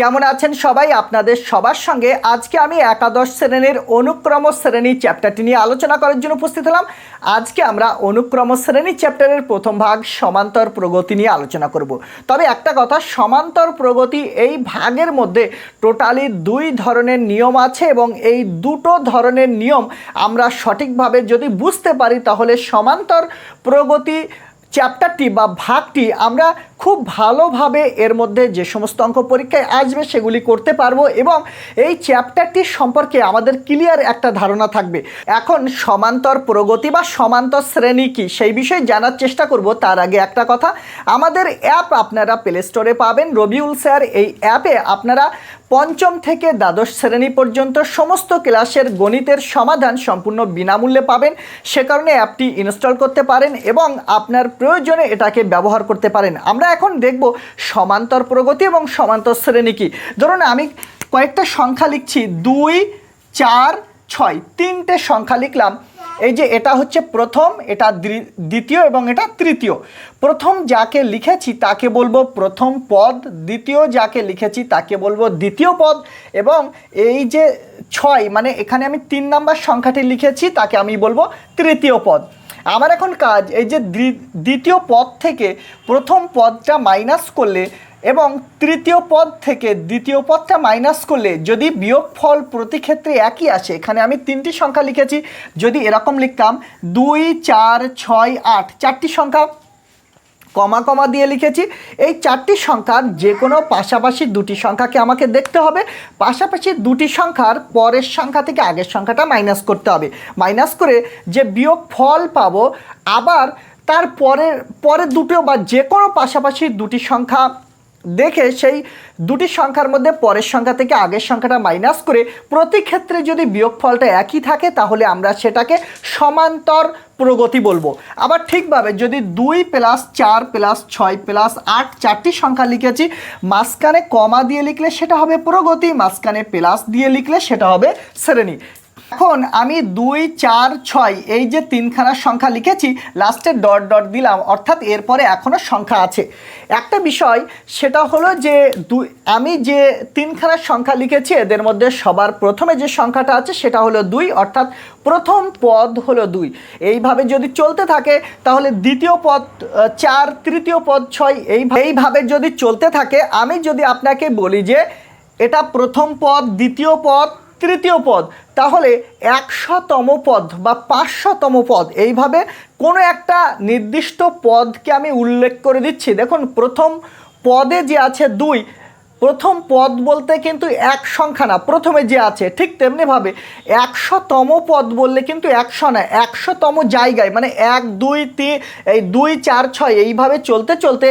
কেমন আছেন সবাই? আপনাদের সবার সঙ্গে আজকে আমি একাদশ শ্রেণির অনুক্রম শ্রেণি চ্যাপ্টারটি নিয়ে আলোচনা করার জন্য উপস্থিত হলাম। আজকে আমরা অনুক্রম শ্রেণি চ্যাপ্টারের প্রথম ভাগ সমান্তর প্রগতি নিয়ে আলোচনা করব। তবে একটা কথা, সমান্তর প্রগতি এই ভাগের মধ্যে টোটালি দুই ধরনের নিয়ম আছে এবং এই দুটো ধরনের নিয়ম আমরা সঠিকভাবে যদি বুঝতে পারি, তাহলে সমান্তর প্রগতি চ্যাপ্টারটি বা ভাগটি আমরা খুব ভালোভাবে এর মধ্যে যে সমস্ত অঙ্ক পরীক্ষায় আসবে সেগুলি করতে পারব এবং এই চ্যাপ্টারটি সম্পর্কে আমাদের ক্লিয়ার একটা ধারণা থাকবে। এখন সমান্তর প্রগতি বা সমান্তর শ্রেণি কি সেই বিষয়ে জানার চেষ্টা করব। তার আগে একটা কথা, আমাদের অ্যাপ আপনারা প্লে স্টোরে পাবেন। রবিউল স্যার এই অ্যাপে আপনারা পঞ্চম থেকে দ্বাদশ শ্রেণি পর্যন্ত সমস্ত ক্লাসের গণিতের সমাধান সম্পূর্ণ বিনামূল্যে পাবেন। সে কারণে অ্যাপটি ইনস্টল করতে পারেন এবং আপনার প্রয়োজনে এটাকে ব্যবহার করতে পারেন। আমরা এখন দেখব সমান্তর প্রগতি এবং সমান্তর শ্রেণি কি। ধরুন আমি কয়েকটা সংখ্যা লিখছি, দুই, চার, ছয়, তিনটে সংখ্যা লিখলাম। এই যে এটা হচ্ছে প্রথম, এটা দ্বিতীয় এবং এটা তৃতীয়। প্রথম যাকে লিখেছি তাকে বলব প্রথম পদ, দ্বিতীয় যাকে লিখেছি তাকে বলব দ্বিতীয় পদ এবং এই যে ছয় মানে এখানে আমি তিন নাম্বার সংখ্যাটি লিখেছি তাকে আমি বলব তৃতীয় পদ। আমার এখন কাজ এই যে দ্বি- দ্বিতীয় পদ থেকে প্রথম পদটা মাইনাস করলে এবং তৃতীয় পদ থেকে দ্বিতীয় পদটা মাইনাস করলে যদি বিয়োগফল প্রতি ক্ষেত্রে একই আসে, এখানে আমি তিনটি সংখ্যা লিখেছি, যদি এরকম লিখতাম দুই, চার, ছয়, আট, চারটি সংখ্যা কমা কমা দিয়ে লিখেছি। এই চারটি সংখ্যার যে কোনো পাশাপাশি দুটি সংখ্যাকে আমাকে দেখতে হবে। পাশাপাশি দুটি সংখ্যার পরের সংখ্যা থেকে আগের সংখ্যাটা মাইনাস করতে হবে। মাইনাস করে যে বিয়োগ ফল পাবো, আবার তার পরের পরের দুটো বা যে কোনো পাশাপাশি দুটি সংখ্যা দেখে সেই দুটি সংখ্যার মধ্যে পরের সংখ্যা থেকে আগের সংখ্যাটা মাইনাস করে প্রতি ক্ষেত্রে যদি বিয়োগফলটা একই থাকে, তাহলে আমরা সেটাকে সমান্তর প্রগতি বলব। আবার ঠিকভাবে যদি দুই প্লাস চার প্লাস ছয় প্লাস আট চারটি সংখ্যা লিখেছি, মাঝখানে কমা দিয়ে লিখলে সেটা হবে প্রগতি, মাঝখানে প্লাস দিয়ে লিখলে সেটা হবে শ্রেণি। এখন আমি দুই, চার, ছয়, এই যে তিনখানা সংখ্যা লিখেছি লাস্টে ডট ডট দিলাম, অর্থাৎ এরপরে এখনও সংখ্যা আছে। একটা বিষয়, সেটা হলো যে দুই আমি যে তিনখানা সংখ্যা লিখেছি, এদের মধ্যে সবার প্রথমে যে সংখ্যাটা আছে, সেটা হলো দুই, অর্থাৎ প্রথম পদ হলো দুই। এইভাবে যদি চলতে থাকে, তাহলে দ্বিতীয় পদ চার, তৃতীয় পদ, ছয় এই এইভাবে যদি চলতে থাকে, আমি যদি আপনাকে বলি যে এটা প্রথম পদ, দ্বিতীয় পদ তৃতীয় পদ। তাহলে একশোতম পদ বা পাঁচশোতম পদ, এইভাবে কোনো একটা নির্দিষ্ট পদকে আমি উল্লেখ করে দিচ্ছি। দেখুন, প্রথম পদে যে আছে দুই, প্রথম পদ বলতে কিন্তু এক সংখ্যা না, প্রথমে যে আছে ঠিক তেমনিভাবে একশোতম পদ বললে কিন্তু একশো না, একশোতম জায়গায় মানে এক, দুই, তিন, এই দুই, চার, ছয়, এইভাবে চলতে চলতে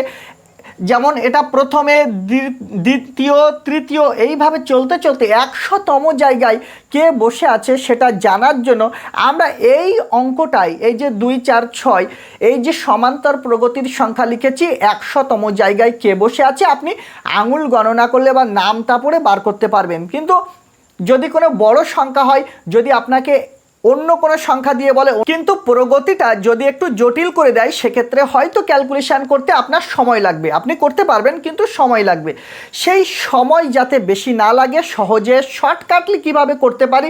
যেমন এটা প্রথমে দ্বি- দ্বিতীয়, তৃতীয়, এইভাবে চলতে চলতে একশোতম জায়গায় কে বসে আছে সেটা জানার জন্য আমরা এই অঙ্কটাই, এই যে দুই, চার, ছয়, এই যে সমান্তর প্রগতির সংখ্যা লিখেছি, একশোতম জায়গায় কে বসে আছে আপনি আঙুল গণনা করলে বা নামটা পড়ে বার করতে পারবেন। কিন্তু যদি কোনো বড় সংখ্যা হয়, যদি আপনাকে অন্য কোনো সংখ্যা দিয়ে বলে, কিন্তু প্রগতিটা যদি একটু জটিল করে দেয়, সেক্ষেত্রে হয়তো ক্যালকুলেশান করতে আপনার সময় লাগবে। আপনি করতে পারবেন, কিন্তু সময় লাগবে। সেই সময় যাতে বেশি না লাগে, সহজে শর্টকাটলি কীভাবে করতে পারি,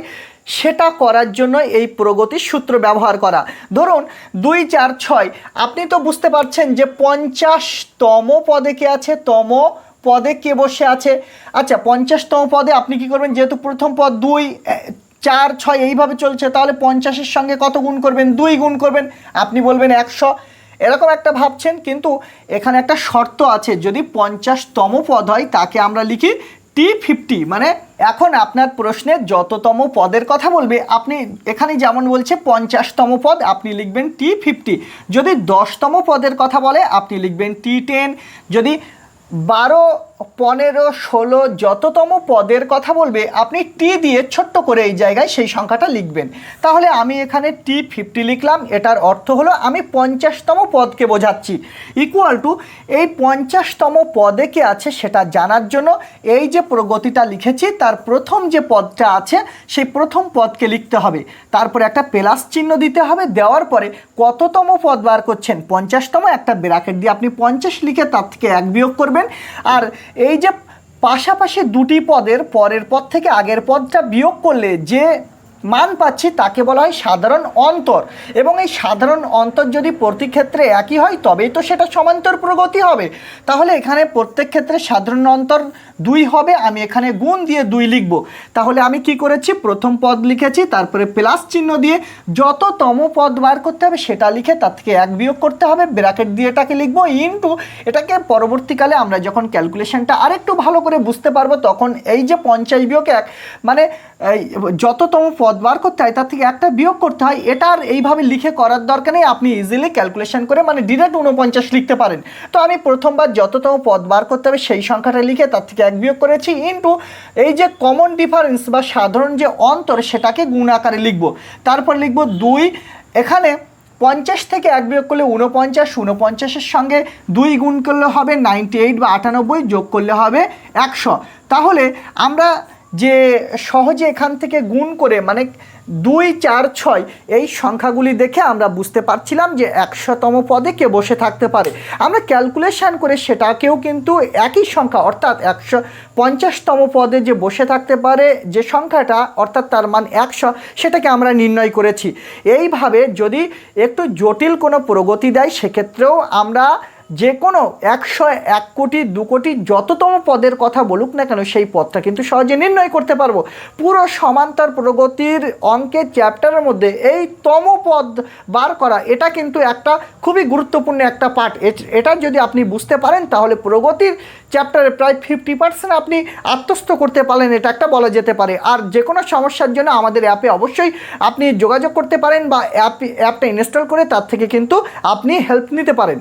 সেটা করার জন্য এই প্রগতির সূত্র ব্যবহার করা। ধরুন, দুই চার ছয়, আপনি তো বুঝতে পারছেন যে পঞ্চাশতম পদে কে আছে, তম পদে কে বসে আছে। আচ্ছা পঞ্চাশতম পদে আপনি কি করবেন? যেহেতু প্রথম পদ দুই চার, ছয় এইভাবে চলছে, তাহলে পঞ্চাশের সঙ্গে কত গুণ করবেন? দুই গুণ করবেন। আপনি বলবেন একশো। এরকম একটা ভাবছেন, কিন্তু এখানে একটা শর্ত আছে। যদি পঞ্চাশতম পদ হয়, তাকে আমরা লিখি টি ফিফটি। মানে এখন আপনার প্রশ্নে যততম পদের কথা বলবে, আপনি এখানে যেমন বলছে পঞ্চাশতম পদ, আপনি লিখবেন টি ফিফটি। যদি দশতম পদের কথা বলে, আপনি লিখবেন টি টেন। যদি বারো পনেরো, ষোলো যততম পদের কথা বলবে, আপনি টি দিয়ে ছোট্ট করে এই জায়গায় সেই সংখ্যাটা লিখবেন। তাহলে আমি এখানে টি ফিফটি লিখলাম, এটার অর্থ হলো আমি পঞ্চাশতম পদকে বোঝাচ্ছি। ইকুয়াল টু এই পঞ্চাশতম পদে কে আছে সেটা জানার জন্য এই যে প্রগতিটা লিখেছি, তার প্রথম যে পদটা আছে, সেই প্রথম পদকে লিখতে হবে। তারপরে একটা প্লাস চিহ্ন দিতে হবে, দেওয়ার পরে কততম পদ বার করছেন? পঞ্চাশতম, একটা ব্র্যাকেট দিয়ে আপনি পঞ্চাশ লিখে তার থেকে এক বিয়োগ করবেন। আর এই যে পাশাপাশি দুটি পদের পরের পদ থেকে আগের পদটা বিয়োগ করলে যে মান পাচ্ছি তাকে বলা হয় সাধারণ অন্তর। এবং এই সাধারণ অন্তর যদি প্রতি ক্ষেত্রে একই হয়, তবেই তো সেটা সমান্তর প্রগতি হবে। তাহলে এখানে প্রত্যেক ক্ষেত্রে সাধারণ অন্তর দুই হবে, আমি এখানে গুণ দিয়ে দুই লিখব। তাহলে আমি কি করেছি? প্রথম পদ লিখেছি, তারপরে প্লাস চিহ্ন দিয়ে যততম পদ বার করতে হবে সেটা লিখে তার থেকে এক বিয়োগ করতে হবে, ব্র্যাকেট দিয়ে এটাকে লিখব ইনটু এটাকে পরবর্তীকালে আমরা যখন ক্যালকুলেশনটা আরেকটু ভালো করে বুঝতে পারব, তখন এই যে পঞ্চাশ বিয়োগ এক মানে যততম পদ বার করতে হয়, তার থেকে একটা বিয়োগ করতে হয়, এটা আর এইভাবে লিখে করার দরকার নেই, আপনি ইজিলি ক্যালকুলেশন করে মানে ডিরেক্ট উনপঞ্চাশ লিখতে পারেন। তো আমি প্রথমবার যততম পদ বার করতে হবে সেই সংখ্যাটা লিখে তার থেকে এক বিয়োগ করেছি, ইনটু এই যে কমন ডিফারেন্স বা সাধারণ যে অন্তর, সেটাকে গুণ আকারে লিখব। তারপর লিখব দুই, এখানে পঞ্চাশ থেকে এক বিয়োগ করলে উনপঞ্চাশ উনপঞ্চাশের সঙ্গে দুই গুণ করলে হবে নাইনটি এইট বা আটানব্বই যোগ করলে হবে একশো। তাহলে আমরা যে সহজে এখান থেকে গুণ করে মানে দুই, চার, ছয়, এই সংখ্যাগুলি দেখে আমরা বুঝতে পারছিলাম যে একশোতম পদে কে বসে থাকতে পারে। আমরা ক্যালকুলেশান করে সেটাকেও কিন্তু একই সংখ্যা, অর্থাৎ একশো পঞ্চাশতম পদে যে বসে থাকতে পারে যে সংখ্যাটা, অর্থাৎ তার মান একশো, সেটাকে আমরা নির্ণয় করেছি। এইভাবে যদি একটু জটিল কোনো প্রগতি দেয়, সেক্ষেত্রেও আমরা যে কোনো একশো এক কোটি, দু কোটি, যততম পদের কথা বলুক না কেন, সেই পদটা কিন্তু সহজে নির্ণয় করতে পারব। পুরো সমান্তর প্রগতির অঙ্কের চ্যাপ্টারের মধ্যে এই তম পদ বার করা, এটা কিন্তু একটা খুবই গুরুত্বপূর্ণ একটা পার্ট এটা যদি আপনি বুঝতে পারেন, তাহলে প্রগতির চ্যাপ্টারে প্রায় ফিফটি পার্সেন্ট আপনি আত্মস্থ করতে পারেন এটা একটা বলা যেতে পারে। আর যে কোনো সমস্যার জন্য আমাদের অ্যাপে অবশ্যই আপনি যোগাযোগ করতে পারেন বা অ্যাপ অ্যাপটা ইনস্টল করে তার থেকে কিন্তু আপনি হেল্প নিতে পারেন।